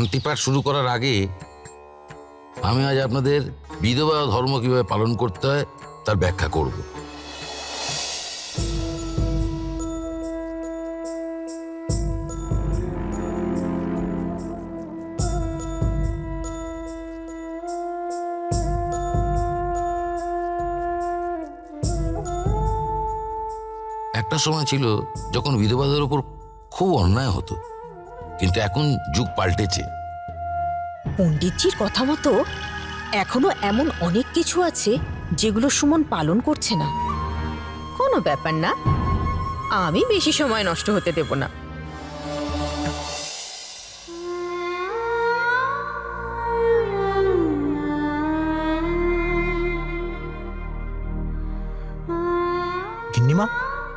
শান্তিপাঠ শুরু করার আগে আমি আজ আপনাদের বিধবা ধর্ম কীভাবে পালন করতে হয় তার ব্যাখ্যা করব। একটা সময় ছিল যখন বিধবাদের উপর খুব অন্যায় হতো। কিন্তু এখন যুগ পাল্টেছে। পণ্ডিতজির কথা মতো এখনও এমন অনেক কিছু আছে যেগুলো সুমন পালন করছে না। কোনো ব্যাপার না। আমি বেশি সময় নষ্ট হতে দেব না। গিন্নিমা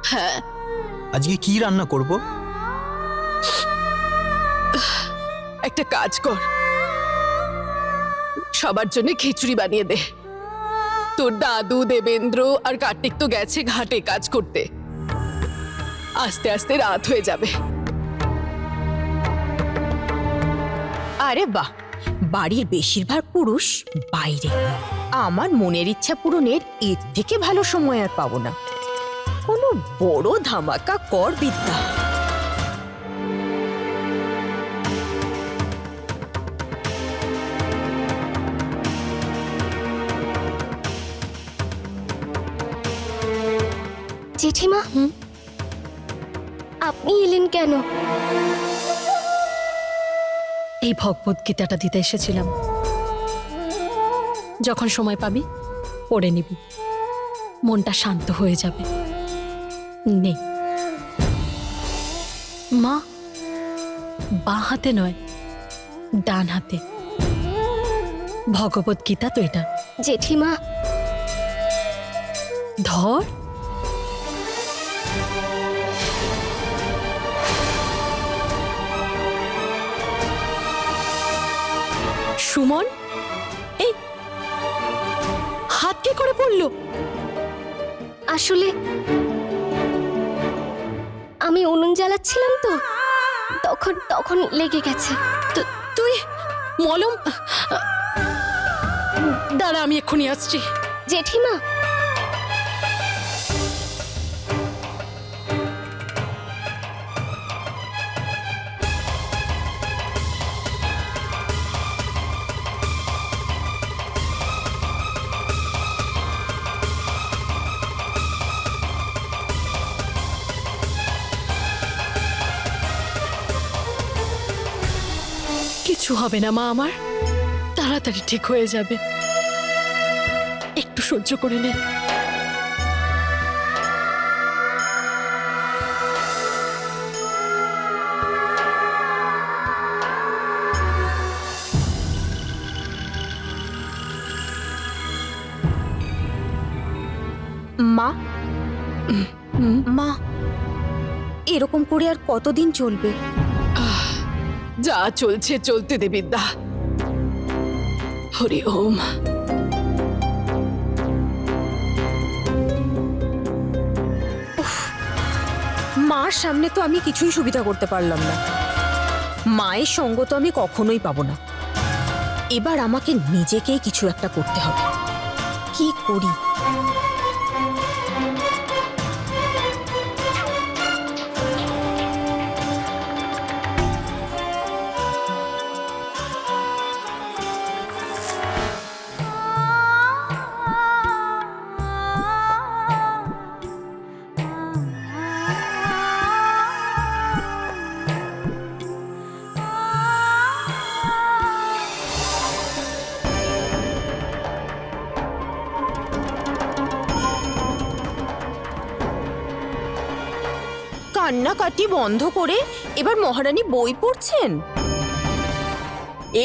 হ্যাঁ? আজকে কি রান্না করব? একটা কাজ কর। সবার জন্য খিচুড়ি বানিয়ে দে। তোর দাদু, দেবেন্দ্র আর কার্তিক তো গেছে ঘাটে কাজ করতে। আস্তে আস্তে রাত হয়ে যাবে। আরে বাহ, বাড়ির বেশিরভাগ পুরুষ বাইরে। আমার মনের ইচ্ছা পূরণের এর থেকে ভালো সময় আর পাবো না। কোনো বড় ধামাকা কর বিদ্যা। জেঠিমা? আপনি এলেন কেন? এই ভগবত গীতাটা দিতে এসেছিলাম। যখন সময় পাবি পড়ে নিবি। মনটা শান্ত হয়ে যাবে। নেই। মা বা হাতে নয় ডান হাতে। ভগবত গীতা তো এটা। জেঠিমা। ধর। সুমন? এই হাত কে করে পড়ল? আসলে আমি উনুন জ্বালাচ্ছিলাম তো তখন তখন লেগে গেছে। তু- তুই মলম দাঁড়া আমি এক্ষুনি আসছি। জেঠিমা কিছু হবে না, মা আমার। তাড়াতাড়ি ঠিক হয়ে যাবে। একটু সহ্য করে নে। মা? মা, এরকম করে আর কতদিন চলবে? যা চলছে চলতে দে বিদ্যা। হরি ওম। মার সামনে তো আমি কিছুই সুবিধা করতে পারলাম না। মায়ের সঙ্গ তো আমি কখনোই পাবো না। এবার আমাকে নিজেকেই কিছু একটা করতে হবে। কি করি? কান্নাকাটি বন্ধ করে এবার মহারানী বই পড়ছেন?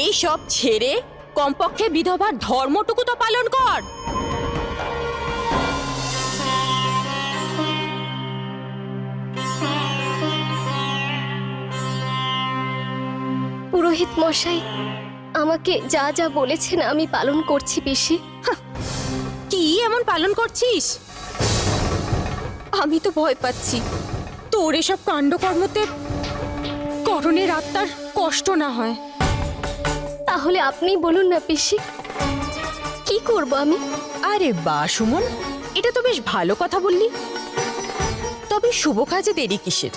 এই সব ছেড়ে কমপক্ষে বিধবার ধর্মটুকু তো পালন কর। পুরোহিত মশাই আমাকে যা যা বলেছেন আমি পালন করছি পিসি। কি এমন পালন করছিস? আমি তো ভয় পাচ্ছি। তোর এসব কাণ্ডকর্মতে করণের আত্মার কষ্ট না হয়। তাহলে আপনি বলুন না পিসি কি করব আমি? আরে বা সুমন এটা তো বেশ ভালো কথা বললি। তবে শুভ কাজে দেরি কিসের?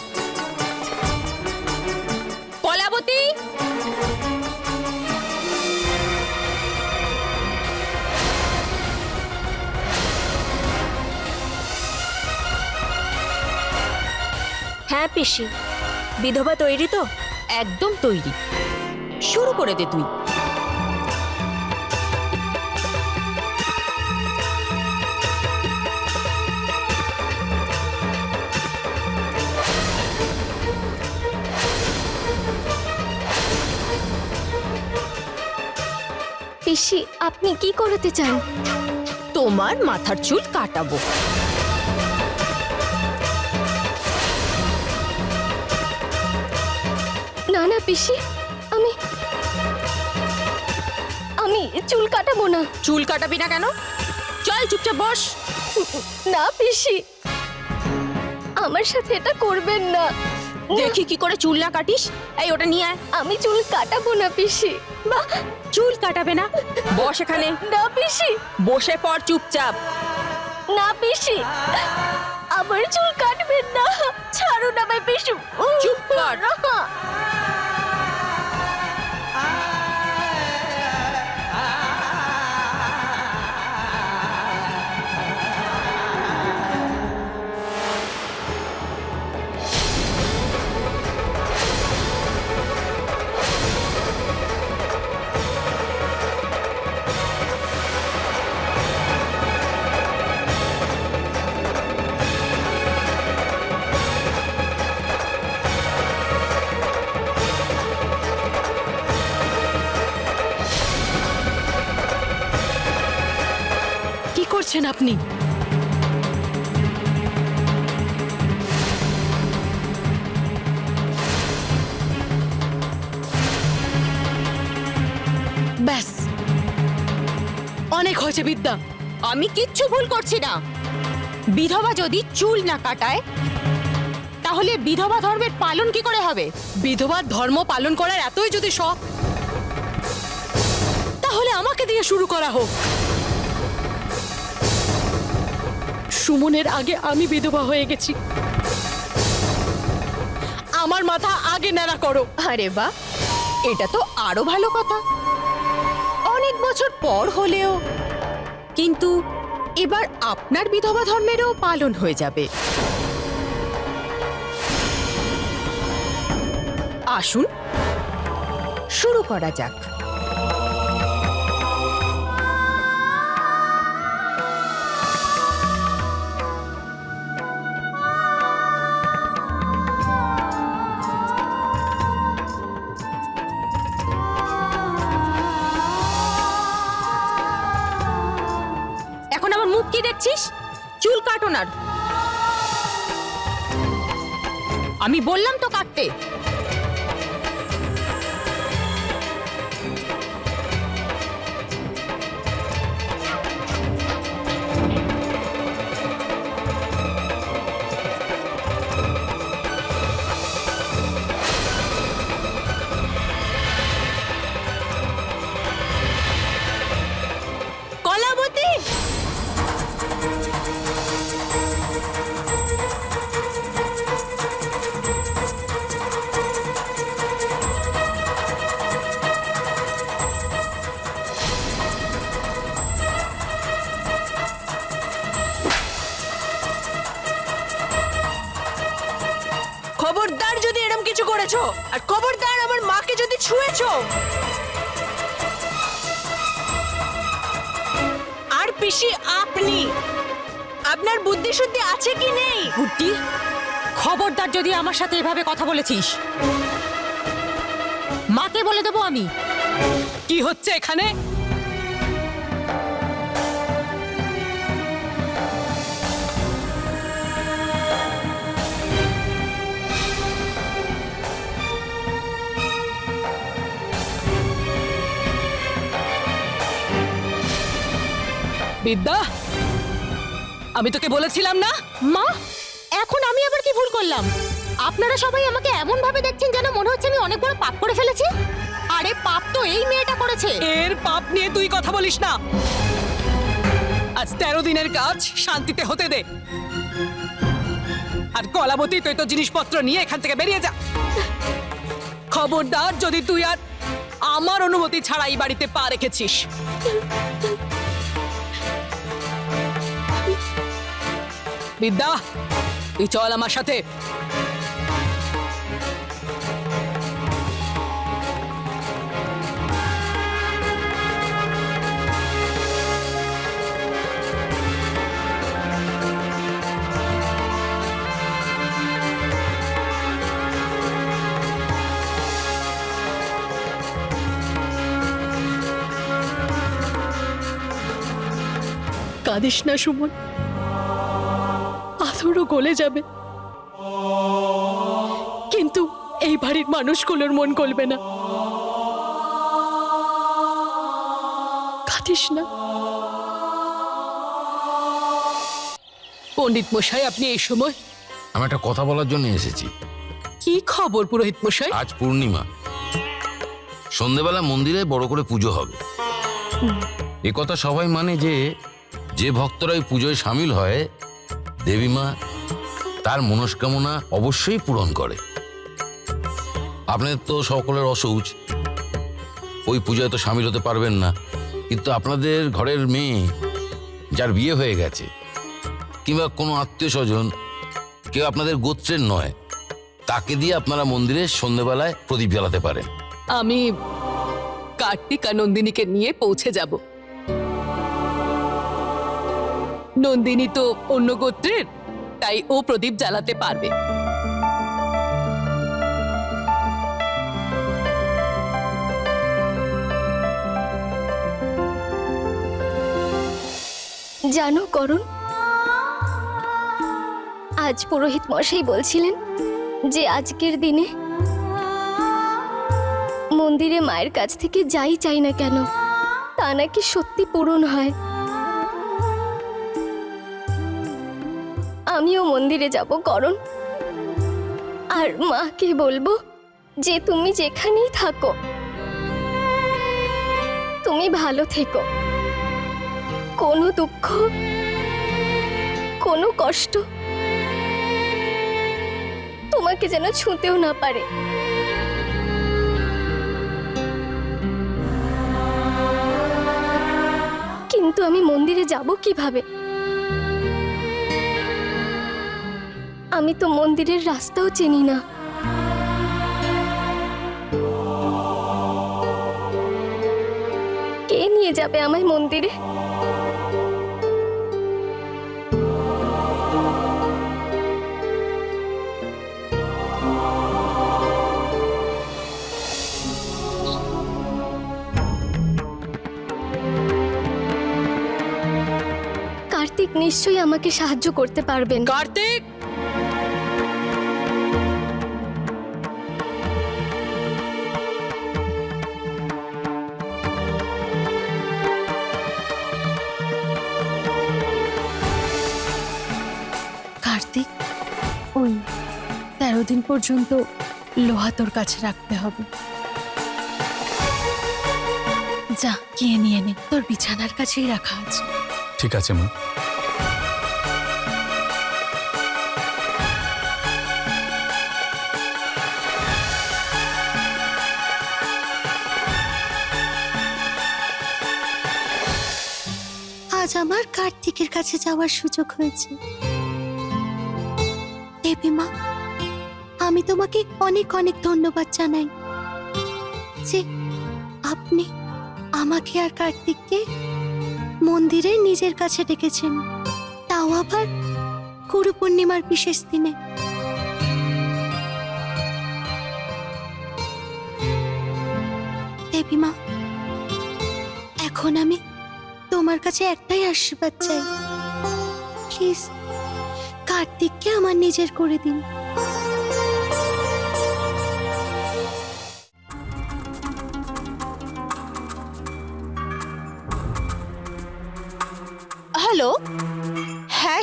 পিসি। বিধবা তৈরি তো? একদম তৈরি। শুরু করে দে তুই। পিসি আপনি কি করতে চান? তোমার মাথার চুল কাটাবো। না না পিসি আমি আমি চুল কাটাবো না। চুল কাটাবি না কেন? চল চুপচাপ বস। না পিসি আমার সাথে এটা করবেন না। দেখি কি করে চুল না কাটিস। এই ওটা নিয়ে আয়। আমি চুল কাটাবো না পিসি বাহ চুল কাটাবে না। বস এখানে। না পিসি। বসে পড় চুপচাপ। না পিসি আমার চুল কাটবেন না। ছাড়ুন আমায় পিসি। চুপ কর। করছেন আপনি? ব্যাস। অনেক হয়েছে বিদ্যা। আমি কিচ্ছু ভুল করছি না। বিধবা যদি চুল না কাটায় তাহলে বিধবা ধর্মের পালন কি করে হবে? বিধবা ধর্ম পালন করার এতই যদি শখ তাহলে আমাকে দিয়ে শুরু করা হোক। সুমনের আগে আমি বিধবা হয়ে গেছি। আমার মাথা আগে ন্যাড়া করো। আরে বা, এটা তো আরও ভালো কথা। অনেক বছর পর হলেও, কিন্তু এবার আপনার বিধবা ধর্মেরও পালন হয়ে যাবে। আসুন, শুরু করা যাক। আমি বললাম তো কাটতে। করেছ? আর খবরদার আমার মাকে যদি ছুঁয়েছো? আর পিসি আপনি আপনার বুদ্ধি শুদ্ধি আছে কি নেই? বুদ্ধি? খবরদার যদি আমার সাথে এভাবে কথা বলেছিস। মাকে বলে দেবো আমি। কি হচ্ছে এখানে? বিদ্যা? আমি তোকে বলেছিলাম না? মা এখন আমি আবার কি ভুল করলাম? আপনারা সবাই আমাকে এমন ভাবে দেখছেন যেন মনে হচ্ছে আমি অনেক বড় পাপ করে ফেলেছি। আরে পাপ তো এই মেয়েটা করেছে। এর পাপ নিয়ে তুই কথা বলিস না। আজ তেরো দিনের কাজ শান্তিতে হতে দে। আর কলাবতী তুই তো জিনিসপত্র নিয়ে এখান থেকে বেরিয়ে যা। খবরদার যদি তুই আর আমার অনুমতি ছাড়া এই বাড়িতে পা রেখেছিস। বিদ্যা তুই চল আমার সাথে। কাঁদিস না সুমন। পাথরও গলে যাবে। কিন্তু এই বাড়ির মানুষগুলোর মন গলবে না। কাঁদিস না। পণ্ডিত মশাই আপনি এই সময় আমি একটা কথা বলার জন্য এসেছি। কি খবর পুরোহিত মশাই? আজ পূর্ণিমা। সন্ধেবেলা মন্দিরে বড় করে পুজো হবে। এ কথা সবাই মানে যে যে ভক্তরা এই পুজোয় সামিল হয় দেবীমা তার মনস্কামনা অবশ্যই পূরণ করে। আপনাদের তো সকলের অসৌচ। ওই পূজায় তো সামিল হতে পারবেন না। কিন্তু আপনাদের ঘরের মেয়ে যার বিয়ে হয়ে গেছে, কিংবা কোনো আত্মীয় স্বজন কেউ আপনাদের গোত্রের নয়, তাকে দিয়ে আপনারা মন্দিরে সন্ধেবেলায় প্রদীপ জ্বালাতে পারেন। আমি কার্তিক নন্দিনীকে নিয়ে পৌঁছে যাব। নন্দিনী তো অন্য গোত্রের, তাই ও প্রদীপ জ্বালাতে পারবে। জানো করুন আজ পুরোহিত মশাই বলছিলেন যে আজকের দিনে মন্দিরে মায়ের কাছ থেকে যাই চাই না কেন, তা নাকি সত্যি পূরণ হয়? আমিও মন্দিরে যাব, করণ। আর মাকে বলব যে তুমি যেখানেই থাকো, তুমি ভালো থেকো। কোনো দুঃখ, কোনো কষ্ট তোমাকে যেন ছুঁতেও না পারে। কিন্তু আমি মন্দিরে যাব কীভাবে? আমি তো মন্দিরের রাস্তাও চিনি না। কে নিয়ে যাবে আমায় মন্দিরে? কার্তিক নিশ্চয়ই আমাকে সাহায্য করতে পারবেন। কার্তিক! কার্তিক তেরো দিন পর্যন্ত লোহা তোর কাছে রাখতে হবে? যা গিয়ে নিয়ে নে। তোর বিছানার কাছেই রাখা আছে। ঠিক আছে মা। আজ আমার কার্তিকের কাছে যাওয়ার সুযোগ হয়েছে। দেবী মা আমি তোমাকে অনেক অনেক ধন্যবাদ জানাই। যে আপনি আমাকে আর কার্তিককে মন্দিরে নিজের কাছে ডেকেছেন। তাও আবার গুরু পূর্ণিমার বিশেষ দিনে। দেবী মা, এখন আমি তোমার কাছে একটাই আশীর্বাদ চাই। প্লিজ কার্তিককে আমার নিজের করে দিন।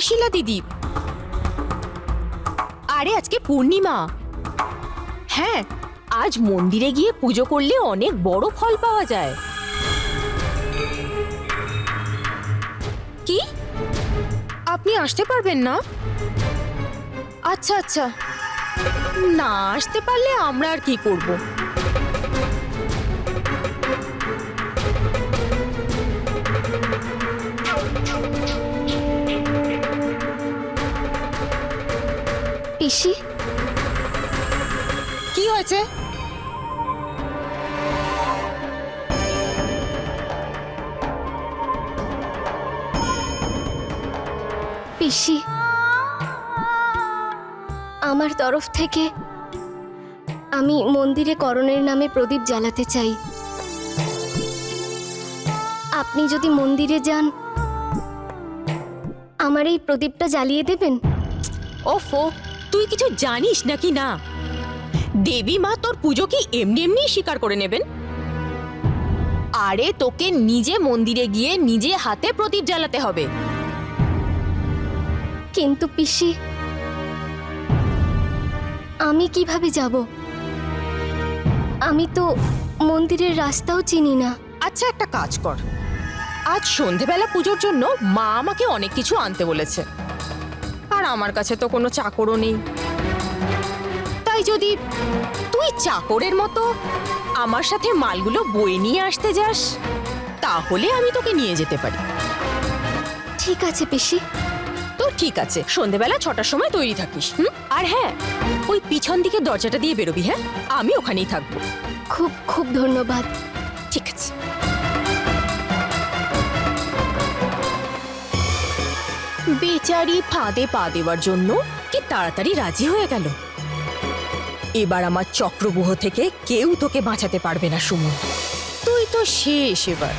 শিলা দিদি। আরে আজকে পূর্ণিমা। হ্যাঁ আজ মন্দিরে গিয়ে পুজো করলে অনেক বড় ফল পাওয়া যায়। কি? আপনি আসতে পারবেন না? আচ্ছা আচ্ছা। না আসতে পারলে আমরা আর কি করব? পিসি কি হয়েছে? পিসি আমার তরফ থেকে আমি মন্দিরে করণের নামে প্রদীপ জ্বালাতে চাই। আপনি যদি মন্দিরে যান আমার এই প্রদীপটা জ্বালিয়ে দেবেন? ও ওফো তুই কিছু জানিস নাকি না? দেবী মা তোর পুজো কি এমনি এমনি স্বীকার করে নেবেন। আরে তোকে নিজে মন্দিরে গিয়ে নিজে হাতে প্রদীপ জ্বালাতে হবে। কিন্তু পিসি আমি কীভাবে যাব? আমি তো মন্দিরের রাস্তাও চিনি না। আচ্ছা একটা কাজ কর। আজ সন্ধেবেলা পুজোর জন্য মা আমাকে অনেক কিছু আনতে বলেছে। আর আমার কাছে তো কোনো চাকরও নেই। তাই যদি তুই চাকরের মতো আমার সাথে মালগুলো বয়ে নিয়ে আসতে যাস তাহলে আমি তোকে নিয়ে যেতে পারি। ঠিক আছে পিসি। তো ঠিক আছে সন্ধেবেলা ছটার সময় তৈরি থাকিস হুম? আর হ্যাঁ ওই পিছন দিকে দরজাটা দিয়ে বেরোবি হ্যাঁ? আমি ওখানেই থাকব। খুব খুব ধন্যবাদ। ঠিক আছে। বেচারি ফাঁদে পা দেওয়ার জন্য কি তাড়াতাড়ি রাজি হয়ে গেল? এবার আমার চক্রবুহ থেকে কেউ তোকে বাঁচাতে পারবে না, সুমন। তুই তো শেষ এবার।